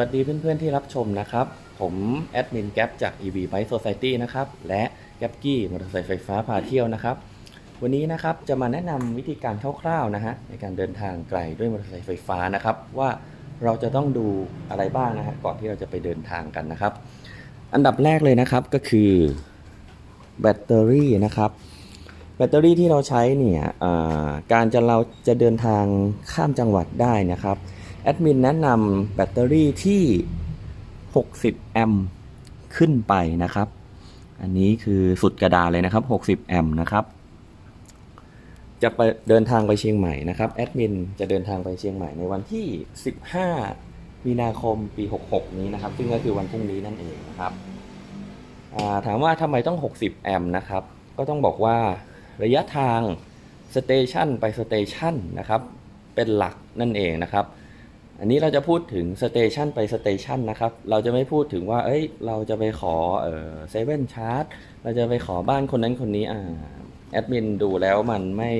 วัสดีเพื่อนๆที่รับชมนะครับ ผมแอดมินแก๊ปจาก EV Bike Society นะครับ และแก๊ปกี้มอเตอร์ไซค์ไฟฟ้าพาเที่ยวนะครับ วันนี้นะครับจะมาแนะนำวิธีการคร่าวๆนะฮะในการเดินทางไกลด้วยมอเตอร์ไซค์ไฟฟ้านะครับ ว่าเราจะต้องดูอะไรบ้างนะฮะก่อนที่เราจะไปเดินทางกันนะครับ อันดับแรกเลยนะครับก็คือแบตเตอรี่นะครับแบตเตอรี่ที่เราใช้เนี่ยการจะเราจะเดินทางข้ามจังหวัดได้นะครับ แอดมินแนะนำแบตเตอรี่ที่ 60 แอมป์ขึ้นไปนะครับ อันนี้คือสุดกระดาษเลยนะครับ 60 แอมป์นะครับ จะไปเดินทางไปเชียงใหม่นะครับแอดมินจะเดินทางไปเชียงใหม่ในวันที่ 15 มีนาคมปี 66 นี้นะครับ ซึ่งก็คือวันพรุ่งนี้นั่นเองนะครับาถามว่าทำไมต้อง 60 แอมป์นะครับ ก็ต้องบอกว่าระยะทางสเตชันไปสเตชันนะครับ เป็นหลักนั่นเองนะครับ อันนี้เราจะพูดถึงสเตชันไปสเตชันนะครับ เราจะไม่พูดถึงว่า เอ้ย เราจะไปขอเออเซเว่นชาร์จเราจะไปขอบ้านคนนั้นคนนี้ อ่า แอดมินดูแล้วมันไม่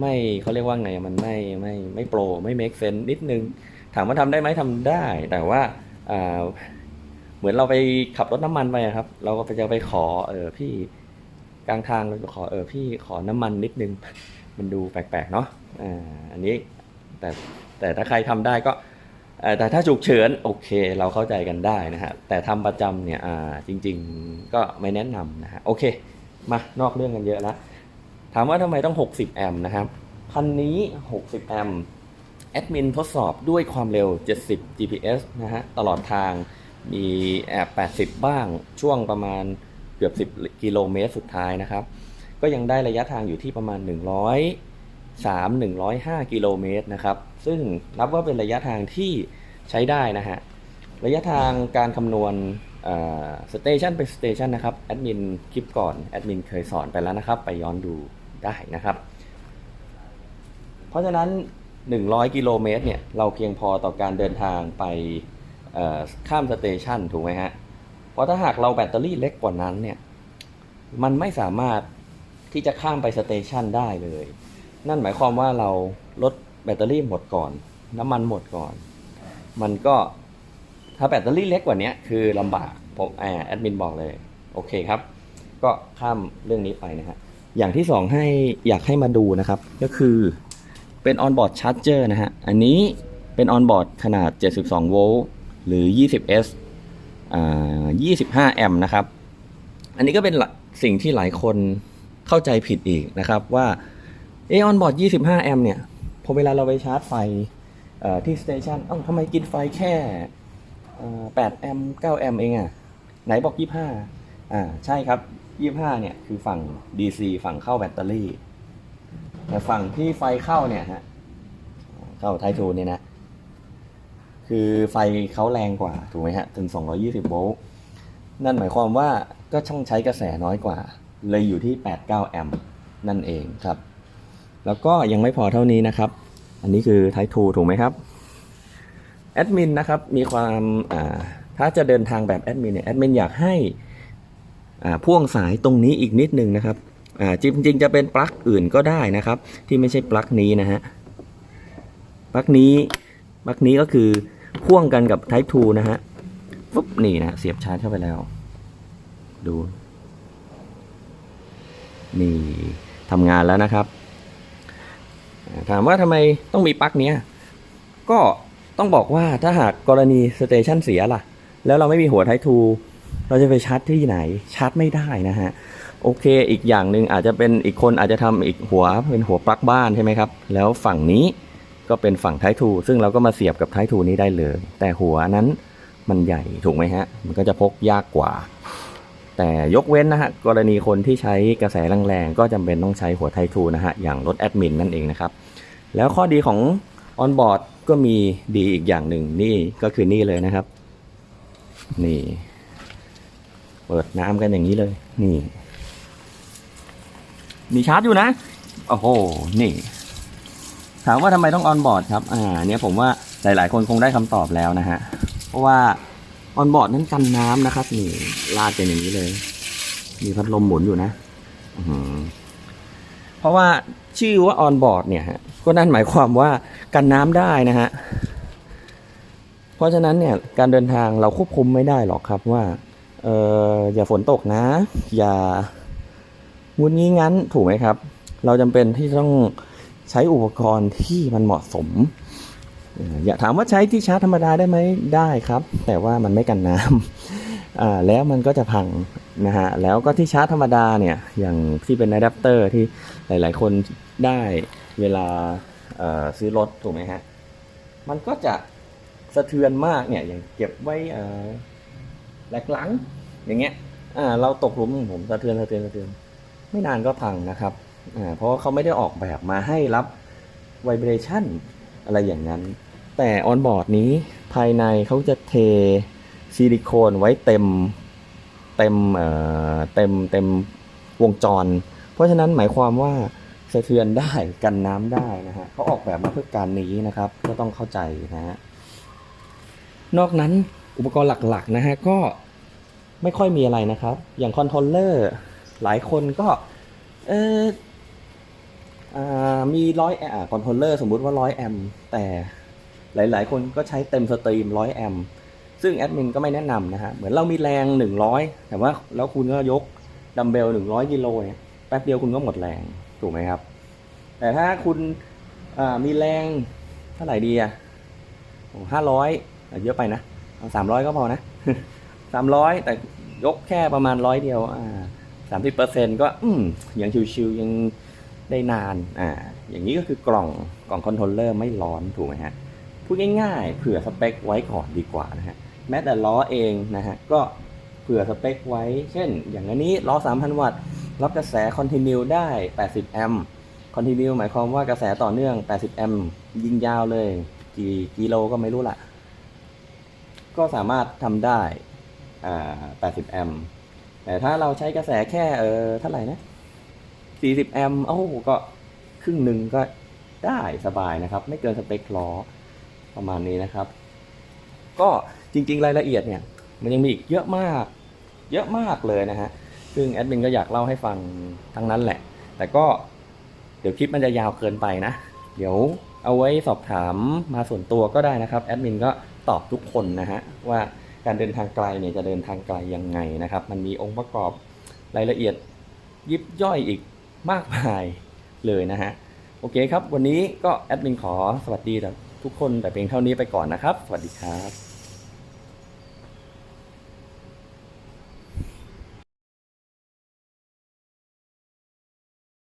ไม่เขาเรียกว่าไง มันไม่ไม่ไม่โปร ไม่เมคเซนนิดนึง ถามว่าทำได้ไหมทำได้ แต่ว่าอ่าเหมือนเราไปขับรถน้ำมันไปครับ เราก็จะไปขอ เออพี่กลางทางเราจะขอเออพี่ขอน้ำมันนิดนึง มันดูแปลกๆเนาะ อ่า อันนี้แต่ แต่ถ้าใครทำได้ก็แต่ถ้าฉุกเฉินโอเค เราเข้าใจกันได้นะฮะแต่ทำประจำเนี่ยจริง ๆ ก็ไม่แนะนำนะฮะโอเค มานอกเรื่องกันเยอะแล้วถามว่าทำไมต้อง 60 แอมป์นะครับคันนี้ 60 แอมป์แอดมินทดสอบด้วยความเร็ว 70 GPS นะฮะตลอดทางมีแอบ 80 บ้างช่วงประมาณเกือบ 10 กิโลเมตรสุดท้ายนะครับ ก็ยังได้ระยะทางอยู่ที่ประมาณ 100 3 105กิโลเมตรนะครับ ซึ่งนับว่าเป็นระยะทางที่ใช้ได้นะฮะ ระยะทางการคำนวณสเตชันไปสเตชันนะครับ แอดมินคลิปก่อน แอดมินเคยสอนไปแล้วนะครับ ไปย้อนดูได้นะครับ เพราะฉะนั้น 100 กิโลเมตรเนี่ย เราเพียงพอต่อการเดินทางไปข้ามสเตชันถูกไหมฮะ เพราะถ้าหากเราแบตเตอรี่เล็กกว่านั้นเนี่ย มันไม่สามารถที่จะข้ามไปสเตชันได้เลย นั่นหมายความว่าเราลดแบตเตอรี่หมดก่อน น้ำมันหมดก่อน มันก็ถ้าแบตเตอรี่เล็กกว่านี้คือลำบากผมแอดมินบอกเลย โอเคครับ ก็ข้ามเรื่องนี้ไปนะฮะอย่างที่สองให้อยากให้มาดูนะครับ ก็คือเป็น onboard charger นะฮะ อันนี้เป็น onboard ขนาด 72 โวลต์หรือ 20S อ่า25 แอมป์นะครับ อันนี้ก็เป็นสิ่งที่หลายคนเข้าใจผิดอีกนะครับว่า เอออนบอร์ด25 แอมป์เนี่ยพอเวลาเราไปชาร์จไฟที่สเตชันเอ้าทำไมกินไฟแค่8แอมป์9แอมป์เองอะไหนบอก 25 อ่า ใช่ครับ 25 เนี่ย คือฝั่ง DC ฝั่งเข้าแบตเตอรี่ แต่ฝั่งที่ไฟเข้าเนี่ยฮะ เข้าไททูเนี่ยนะ คือไฟเขาแรงกว่า ถูกไหมฮะ ถึง 220 โวลต์ นั่นหมายความว่าก็ช่องใช้กระแสน้อยกว่า เลยอยู่ที่ 89 แอมป์นั่นเองครับ แล้วก็ยังไม่พอเท่านี้นะครับ อันนี้คือ Type 2ถูกไหมครับแอดมินนะครับมีความถ้าจะเดินทางแบบแอดมินเนี่ยแอดมินอยากให้พ่วงสายตรงนี้อีกนิดนึงนะครับจริงๆจะเป็นปลั๊กอื่นก็ได้นะครับ ที่ไม่ใช่ปลั๊กนี้นะฮะปลั๊กนี้ปลั๊กนี้ก็คือพ่วงกันกับ Type 2นะฮะปุ๊บนี่นะเสียบชาร์จเข้าไปแล้ว ดู นี่ทำงานแล้วนะครับ ถามว่าทำไมต้องมีปลั๊กเนี้ยก็ต้องบอกว่าถ้าหากกรณีสเตชันเสียล่ะ แล้วเราไม่มีหัวไททู เราจะไปชาร์จที่ไหน ชาร์จไม่ได้นะฮะ โอเค อีกอย่างหนึ่งอาจจะเป็นอีกคนอาจจะทำอีกหัวเป็นหัวปลั๊กบ้านใช่ไหมครับ แล้วฝั่งนี้ก็เป็นฝั่งไททูซึ่งเราก็มาเสียบกับไททูนี้ได้เลย แต่หัวนั้นมันใหญ่ถูกไหมฮะ มันก็จะพกยากกว่า แต่ยกเว้นนะฮะกรณีคนที่ใช้กระแสแรงๆก็จำเป็นต้องใช้หัวไททูนะฮะอย่างรถแอดมินนั่นเองนะครับ แล้วข้อดีของออนบอร์ดก็มีดีอีกอย่างหนึ่งนี่ก็คือนี่เลยนะครับ นี่ เปิดน้ำกันอย่างนี้เลย นี่ มีชาร์จอยู่นะโอ้โหนี่ ถามว่าทำไมต้องออนบอร์ดครับ อ่า เนี่ยผมว่าหลาย ๆ คนคงได้คำตอบแล้วนะฮะ เพราะว่า ออนบอร์ดนั้นกันน้ำนะครับนี่ลาดเป็นอย่างนี้เลย มีพัดลมหมุนอยู่นะอืเพราะว่าชื่อว่าออนบอร์ดเนี่ยฮะก็นั่นหมายความว่ากันน้ำได้นะฮะเพราะฉะนั้นเนี่ยการเดินทางเราควบคุมไม่ได้หรอกครับว่าเอออย่าฝนตกนะ อย่างุนงี้งั้นถูกไหมครับ เราจำเป็นที่ต้องใช้อุปกรณ์ที่มันเหมาะสม อย่าถามว่าใช้ที่ชาร์จธรรมดาได้ไหมได้ครับ แต่ว่ามันไม่กันน้ำแล้วมันก็จะพังนะฮะแล้วก็ที่ชาร์จธรรมดาเนี่ยอย่างที่เป็นอะแดปเตอร์ที่หลาย ๆ คนได้เวลาซื้อรถถูกไหมฮะมันก็จะสะเทือนมากเนี่ยอย่างเก็บไว้แหลกหลังอย่างเงี้ยเราตกหลุมผมสะเทือนสะเทือนสะเทือนไม่นานก็พังนะครับเพราะเขาไม่ได้ออกแบบมาให้รับไวเบรชั่น อะไรอย่างนั้น แต่ออนบอร์ดนี้ภายในเขาจะเทซิลิโคนไว้เต็มเต็มเอ่อเต็มเต็มวงจร เพราะฉะนั้นหมายความว่าสะเทือนได้กันน้ำได้นะฮะเขาออกแบบมาเพื่อการนี้นะครับ ก็ต้องเข้าใจนะฮะนอกนั้นอุปกรณ์หลักๆนะฮะก็ไม่ค่อยมีอะไรนะครับ อย่างคอนโทรลเลอร์หลายคนก็เออ มีร้อยแอมคอนโทรลเลอร์สมมุติว่าร้อยแอมป์แต่หลาย ๆ คนก็ใช้เต็มสตรีม100แอมป์ซึ่งแอดมินก็ไม่แนะนำนะฮะเหมือนเรามีแรง 100 แต่ว่าแล้วคุณก็ยกดัมเบล 100กิโลเนี่ยแป๊บเดียวคุณก็หมดแรงถูกไหมครับ แต่ถ้าคุณมีแรงเท่าไหร่ดีอะห้าร้อยเยอะไปนะสามร้อยก็พอนะสามร้อยแต่ยกแค่ประมาณร้อยเดียวสามสิบเปอร์เซ็นก็ยังชิวๆยัง ได้นาน อ่า อย่างนี้ก็คือกล่องกล่องคอนโทรลเลอร์ไม่ร้อนถูกไหมฮะ พูดง่ายๆ เผื่อสเปคไว้ก่อนดีกว่านะฮะ แม้แต่ล้อเองนะฮะ ก็เผื่อสเปคไว้ เช่น อย่างอันนี้ล้อ 3,000 วัตต์ รับกระแสคอนติเนียได้ 80 แอมป์ คอนติเนียหมายความว่ากระแสต่อเนื่อง 80 แอมป์ ยิงยาวเลย กี่กิโลก็ไม่รู้ละก็สามารถทำได้ อ่า 80 แอมป์ แต่ถ้าเราใช้กระแสแค่ เออเท่าไหร่นะ 40 แอมป์โอ้ก็ครึ่งหนึ่งก็ได้สบายนะครับ ไม่เกินสเปคล้อประมาณนี้นะครับ ก็จริง ๆ รายละเอียดเนี่ย มันยังมีอีกเยอะมาก เยอะมากเลยนะฮะซึ่งแอดมินก็อยากเล่าให้ฟังทั้งนั้นแหละ แต่ก็เดี๋ยวคลิปมันจะยาวเกินไปนะ เดี๋ยวเอาไว้สอบถามมาส่วนตัวก็ได้นะครับแอดมินก็ตอบทุกคนนะฮะว่าการเดินทางไกลเนี่ยจะเดินทางไกลยังไงนะครับ มันมีองค์ประกอบรายละเอียดยิบย่อยอีก มากมายเลยนะฮะ โอเคครับ วันนี้ก็แอดมินขอสวัสดีทุกคนแต่เพียงเท่านี้ไปก่อนนะครับ สวัสดีครับ